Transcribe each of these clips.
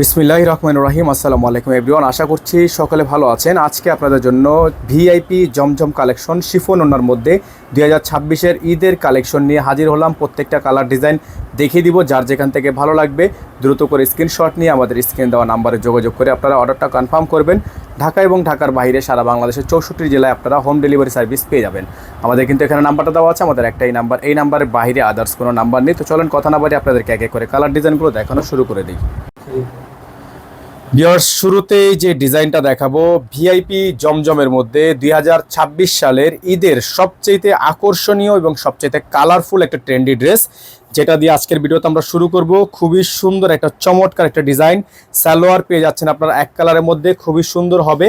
বিসমিল্লাহ রহমান রহিম, আসসালামু আলাইকুম এভরিওয়ান। আশা করছি সকলে ভালো আছেন। আজকে আপনাদের জন্য ভিআইপি জমজম কালেকশন, শিফন ওনার মধ্যে দুই হাজার ছাব্বিশের ঈদের কালেকশন নিয়ে হাজির হলাম। প্রত্যেকটা কালার ডিজাইন দেখিয়ে দিব, যার যেখান থেকে ভালো লাগবে। দ্রুত করে স্ক্রিনশট নিয়ে আমাদের স্ক্রিন দেওয়া নাম্বারে যোগাযোগ করে আপনারা অর্ডারটা কনফার্ম করবেন। ঢাকা এবং ঢাকার বাইরে সারা বাংলাদেশের চৌষট্টি জেলায় আপনারা হোম ডেলিভারি সার্ভিস পেয়ে যাবেন। আমাদের কিন্তু এখানে নাম্বারটা দেওয়া আছে, আমাদের একটাই নাম্বার। এই নাম্বারের বাইরে আদার্স কোনো নাম্বার নেই। তো চলেন, কথা না বাড়ি আপনাদেরকে এক এক করে কালার ডিজাইনগুলো দেখানো শুরু করে দিই। বিয়ার্স, শুরুতেই যে ডিজাইনটা দেখাবো, ভিআইপি জমজমের মধ্যে দুই হাজার ছাব্বিশ সালের ঈদের সবচেয়ে আকর্ষণীয় এবং সবচেয়ে কালারফুল একটা ট্রেন্ডি ড্রেস, যেটা দিয়ে আজকের ভিডিওতে আমরা শুরু করব। খুবই সুন্দর একটা চমৎকার একটা ডিজাইন। সালোয়ার পেয়ে যাচ্ছেন আপনার এক কালারের মধ্যে, খুবই সুন্দর হবে।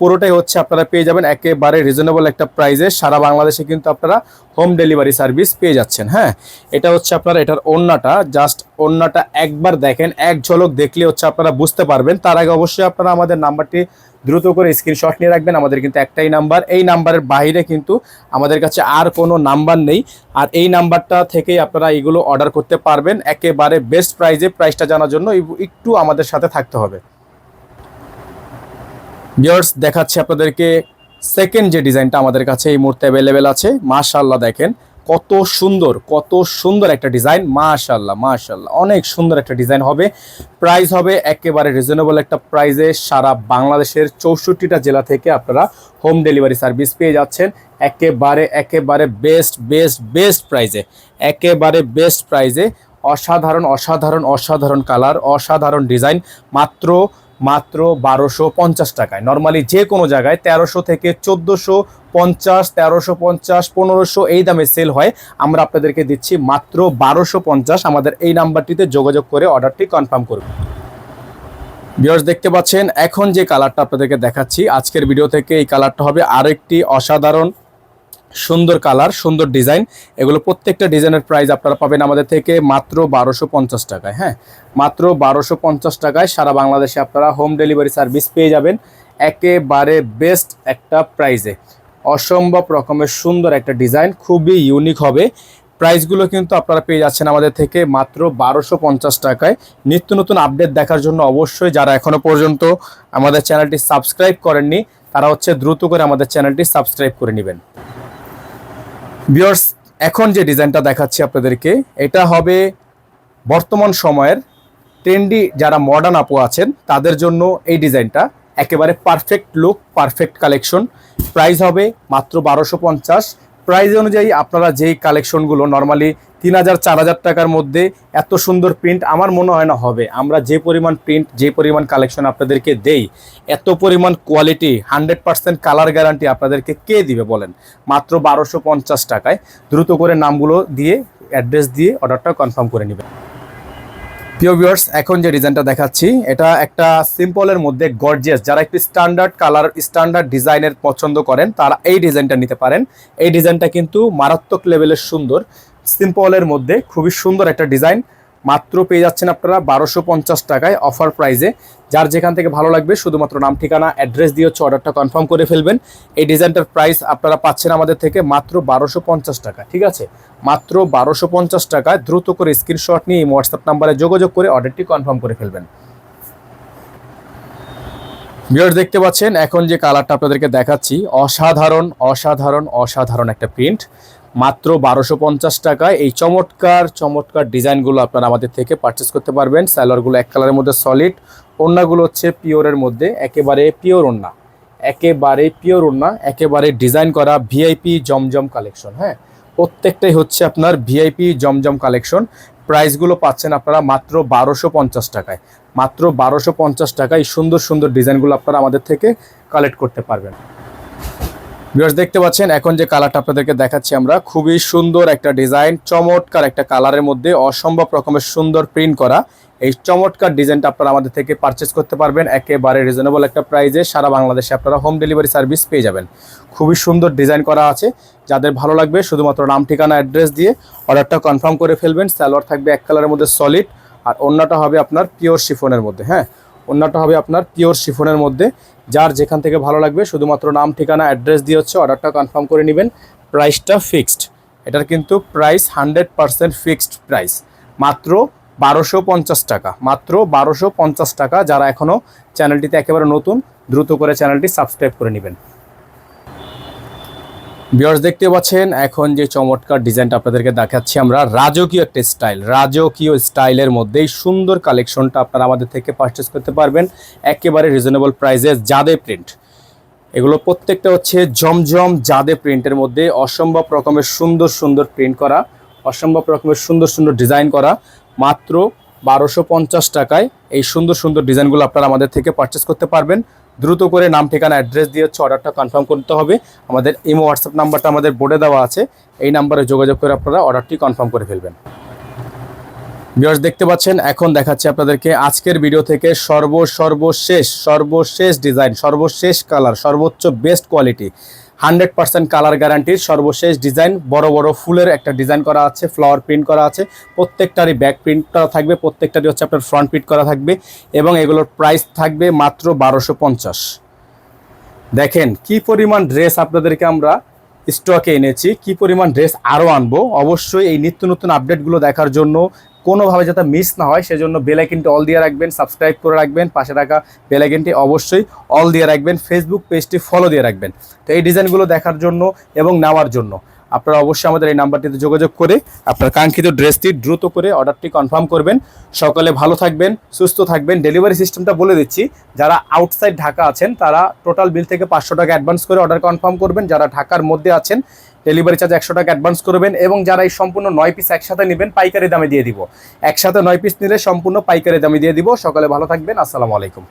পুরোটাই হচ্ছে আপনারা পেয়ে যাবেন একেবারে রিজনেবল একটা প্রাইসে সারা বাংলাদেশে কিন্তু আপনারা হোম ডেলিভারি সার্ভিস পেয়ে যাচ্ছেন হ্যাঁ? এটা হচ্ছে আপনারা, এটার ওন্নাটা জাস্ট ওন্নাটা একবার দেখেন, এক ঝলক দেখলে হচ্ছে আপনারা বুঝতে পারবেন। তার আগে অবশ্যই আপনারা আমাদের নাম্বারটি দ্রুত করে স্ক্রিনশট নিয়ে রাখবেন, আমাদের কিন্তু একটাই নাম্বার। এই নাম্বারের বাইরে কিন্তু আমাদের কাছে আর কোনো নাম্বার নেই। আর এই নাম্বারটা থেকেই আপনারা এগুলো অর্ডার করতে পারবেন। একেবারে বেস্ট প্রাইজে প্রাইসটা জানার জন্য একটু আমাদের সাথে থাকতে হবে। বিয়ার্স দেখাচ্ছি আপনাদেরকে সেকেন্ড যে ডিজাইনটা আমাদের কাছে এই মুহূর্তে অ্যাভেলেবেল আছে। মাশাল্লাহ দেখেন, কত সুন্দর কত সুন্দর একটা ডিজাইন মাশাল্লাহ মাশাল্লাহ অনেক সুন্দর একটা ডিজাইন হবে। প্রাইস হবে একেবারে রিজনেবল একটা প্রাইসে সারা বাংলাদেশের চৌষট্টিটা জেলা থেকে আপনারা হোম ডেলিভারি সার্ভিস পেয়ে যাচ্ছেন। একেবারে একেবারে বেস্ট বেস্ট বেস্ট প্রাইজে একেবারে বেস্ট প্রাইজে অসাধারণ অসাধারণ অসাধারণ কালার অসাধারণ ডিজাইন মাত্র মাত্র বারোশো পঞ্চাশ টাকায়। নর্মালি যে কোনো জায়গায় তেরোশো থেকে চোদ্দোশো পঞ্চাশ, তেরোশো পঞ্চাশ, পনেরোশো এই দামে সেল হয়। আমরা আপনাদেরকে দিচ্ছি মাত্র বারোশো পঞ্চাশ। আমাদের এই নাম্বারটিতে যোগাযোগ করে অর্ডারটি কনফার্ম করুন। ভিউয়ার্স দেখতে পাচ্ছেন, এখন যে কালারটা আপনাদেরকে দেখাচ্ছি, আজকের ভিডিও থেকে এই কালারটা হবে আরেকটি অসাধারণ সুন্দর কালার, সুন্দর ডিজাইন। এগুলো প্রত্যেকটা ডিজাইনের প্রাইস আপনারা পাবেন আমাদের থেকে মাত্র বারোশো পঞ্চাশ টাকায় হ্যাঁ? মাত্র বারোশো পঞ্চাশ টাকায় সারা বাংলাদেশে আপনারা হোম ডেলিভারি সার্ভিস পেয়ে যাবেন। একেবারে বেস্ট একটা প্রাইজে অসম্ভব রকমের সুন্দর একটা ডিজাইন খুবই ইউনিক হবে। প্রাইসগুলো কিন্তু আপনারা পেয়ে যাচ্ছেন আমাদের থেকে মাত্র বারোশো পঞ্চাশ টাকায়। নিত্য নতুন আপডেট দেখার জন্য অবশ্যই যারা এখনও পর্যন্ত আমাদের চ্যানেলটি সাবস্ক্রাইব করেননি, তারা হচ্ছে দ্রুত করে আমাদের চ্যানেলটি সাবস্ক্রাইব করে নেবেন। বিয়ার্স এখন যে ডিজাইনটা দেখাচ্ছি আপনাদেরকে, এটা হবে বর্তমান সময়ের ট্রেন্ডি যারা মডার্ন আপু আছেন, তাদের জন্য এই ডিজাইনটা একেবারে perfect look perfect collection price হবে মাত্র বারোশো পঞ্চাশ। প্রাইস অনুযায়ী আপনারা যেই কালেকশনগুলো নর্মালি তিন হাজার, চার হাজার টাকার মধ্যে এত সুন্দর প্রিন্ট আমার মনে হয় না হবে। আমরা যে পরিমাণ প্রিন্ট যে পরিমাণ কালেকশন আপনাদেরকে দেই, এত পরিমাণ quality hundred percent colour guarantee আপনাদেরকে কে দিবে বলেন? মাত্র বারোশো পঞ্চাশ টাকায়। দ্রুত করে নামগুলো দিয়ে অ্যাড্রেস দিয়ে অর্ডারটা কনফার্ম করে নেবেন। প্রিয় ভিউয়ার্স এখন যে ডিজাইনটা দেখাচ্ছি, এটা একটা সিম্পলের মধ্যে গর্জিয়াস যারা একটু স্ট্যান্ডার্ড কালার স্ট্যান্ডার্ড ডিজাইনের পছন্দ করেন, তারা এই ডিজাইনটা নিতে পারেন। এই ডিজাইনটা কিন্তু মারাত্মক লেভেলের সুন্দর। সিম্পলের মধ্যে খুবই সুন্দর একটা ডিজাইন। মাত্র পেয়ে যাচ্ছেন আপনারা বারোশো পঞ্চাশ টাকায় অফার প্রাইজে যার যেখান থেকে ভালো লাগবে, শুধুমাত্র নাম, ঠিকানা, অ্যাড্রেস দিয়ে হচ্ছে অর্ডারটা কনফার্ম করে ফেলবেন। এই ডিজাইনটার প্রাইস আপনারা পাচ্ছেন আমাদের থেকে মাত্র বারোশো পঞ্চাশ টাকা, ঠিক আছে? মাত্র বারোশো পঞ্চাশ টাকায় দ্রুত করে স্ক্রিনশট নিয়ে এই হোয়াটসঅ্যাপ নাম্বারে যোগাযোগ করে অর্ডারটি কনফার্ম করে ফেলবেন। ভিউয়ার্স, দেখতে পাচ্ছেন, এখন যে কালারটা আপনাদেরকে দেখাচ্ছি, অসাধারণ অসাধারণ অসাধারণ একটা প্রিন্ট। মাত্র বারোশো পঞ্চাশ টাকায় এই চমৎকার চমৎকার ডিজাইনগুলো আপনারা আমাদের থেকে পারচেস করতে পারবেন। স্যালোয়ারগুলো এক কালারের মধ্যে সলিড ওড়নাগুলো হচ্ছে পিওরের মধ্যে একেবারে পিওর ওড়না। একেবারে পিওর ওড়না, একেবারে ডিজাইন করা ভিআইপি জমজম কালেকশন হ্যাঁ? প্রত্যেকটাই হচ্ছে আপনার ভিআইপি জমজম কালেকশন প্রাইসগুলো পাচ্ছেন আপনারা মাত্র বারোশো পঞ্চাশ টাকায়। মাত্র বারোশো পঞ্চাশ টাকায় সুন্দর সুন্দর ডিজাইনগুলো আপনারা আমাদের থেকে কালেক্ট করতে পারবেন। ভিউয়ার্স দেখতে পাচ্ছেন, এখন যে কালারটা আপনাদেরকে দেখাচ্ছি আমরা, খুবই সুন্দর একটা ডিজাইন, চমৎকার একটা কালারের মধ্যে অসম্ভব রকমের সুন্দর প্রিন্ট করা। এই চমৎকার ডিজাইনটা আপনারা আমাদের থেকে পারচেস করতে পারবেন, একেবারে রিজনেবল একটা প্রাইজে সারা বাংলাদেশে আপনারা হোম ডেলিভারি সার্ভিস পেয়ে যাবেন। খুবই সুন্দর ডিজাইন করা আছে। যাদের ভালো লাগবে, শুধুমাত্র নাম, ঠিকানা অ্যাড্রেস দিয়ে অর্ডারটা কনফার্ম করে ফেলবেন। স্যালোয়ার থাকবে এক কালারের মধ্যে সলিড আর অন্যটা হবে আপনার পিওর শিফনের মধ্যে হ্যাঁ? অন্যটা হবে আপনার পিওর শিফনের মধ্যে। যার যেখান থেকে ভালো লাগবে, শুধুমাত্র নাম, ঠিকানা, অ্যাড্রেস দিয়ে হচ্ছে অর্ডারটা কনফার্ম করে নেবেন। প্রাইসটা ফিক্সড। এটার কিন্তু price hundred percent fixed price. মাত্র বারোশো পঞ্চাশ টাকা। মাত্র বারোশো পঞ্চাশ টাকা যারা এখনও চ্যানেলটিতে একেবারে নতুন, দ্রুত করে চ্যানেলটি সাবস্ক্রাইব করে নেবেন। বিয়ার্স দেখতে পাচ্ছেন, এখন যে চমৎকার ডিজাইনটা আপনাদেরকে দেখাচ্ছি আমরা, রাজকীয় একটা স্টাইল রাজকীয় স্টাইলের মধ্যেই সুন্দর কালেকশনটা আপনারা আমাদের থেকে পারচেস করতে পারবেন, একেবারে রিজনেবল প্রাইসে জাদে প্রিন্ট এগুলো প্রত্যেকটা হচ্ছে জমজম জাদে প্রিন্টের মধ্যে, অসম্ভব রকমের সুন্দর সুন্দর প্রিন্ট করা, অসম্ভব রকমের সুন্দর সুন্দর ডিজাইন করা, মাত্র বারোশো টাকায় এই সুন্দর সুন্দর ডিজাইনগুলো আপনারা আমাদের থেকে পারচেস করতে পারবেন। দ্রুত করে নাম, ঠিকানা অ্যাড্রেস দিয়ে হচ্ছে অর্ডারটা কনফার্ম করতে হবে। আমাদের ইমো হোয়াটসঅ্যাপ নাম্বারটা আমাদের বোর্ডে দেওয়া আছে। এই নাম্বারে যোগাযোগ করে আপনারা অর্ডারটি কনফার্ম করে ফেলবেন। ভিউয়ার্স, দেখতে পাচ্ছেন, এখন দেখাচ্ছি আপনাদেরকে আজকের ভিডিও থেকে সর্ব সর্বশেষ সর্বশেষ ডিজাইন সর্বশেষ কালার সর্বোচ্চ best quality hundred percent colour গ্যারান্টির সর্বশেষ ডিজাইন বড় বড় ফুলের একটা ডিজাইন করা আছে ফ্লাওয়ার প্রিন্ট করা আছে, প্রত্যেকটারই ব্যাক প্রিন্ট করা থাকবে, প্রত্যেকটারই হচ্ছে আপনার ফ্রন্ট প্রিন্ট করা থাকবে, এবং এগুলোর প্রাইস থাকবে মাত্র বারোশো পঞ্চাশ। দেখেন, কি পরিমাণ ড্রেস আপনাদেরকে আমরা স্টকে এনেছি, কি পরিমাণ ড্রেস আরও আনব, অবশ্যই এই নিত্য নতুন আপডেটগুলো দেখার জন্য কোনোভাবে যাতে মিস না হয়, সেজন্য বেলাইকিনটি অল দিয়ে রাখবেন সাবস্ক্রাইব করে রাখবেন, পাশে রাখা বেলাইকিনটি অবশ্যই অল দিয়ে রাখবেন ফেসবুক পেজটি ফলো দিয়ে রাখবেন। তো এই ডিজাইনগুলো দেখার জন্য এবং নেওয়ার জন্য। আপনারা অবশ্যই আমাদের এই নাম্বারটিতে যোগাযোগ করে আপনার কাঙ্ক্ষিত ড্রেসটি দ্রুত করে অর্ডারটি কনফার্ম করবেন। সকালে ভালো থাকবেন, সুস্থ থাকবেন। ডেলিভারি সিস্টেমটা বলে দিচ্ছি, যারা আউটসাইড ঢাকা আছেন, তারা টোটাল বিল থেকে পাঁচশো টাকা অ্যাডভান্স করে অর্ডার কনফার্ম করবেন। যারা ঢাকার মধ্যে আছেন, ডেলিভারি চার্জ একশো টাকা অ্যাডভান্স করবেন এবং যারা এই সম্পূর্ণ নয় পিস একসাথে নেবেন, পাইকারি দামে দিয়ে দিব। একসাথে নয় পিস নিলে সম্পূর্ণ পাইকারি দামে দিয়ে দিব। সকালে ভালো থাকবেন। আসসালামু আলাইকুম।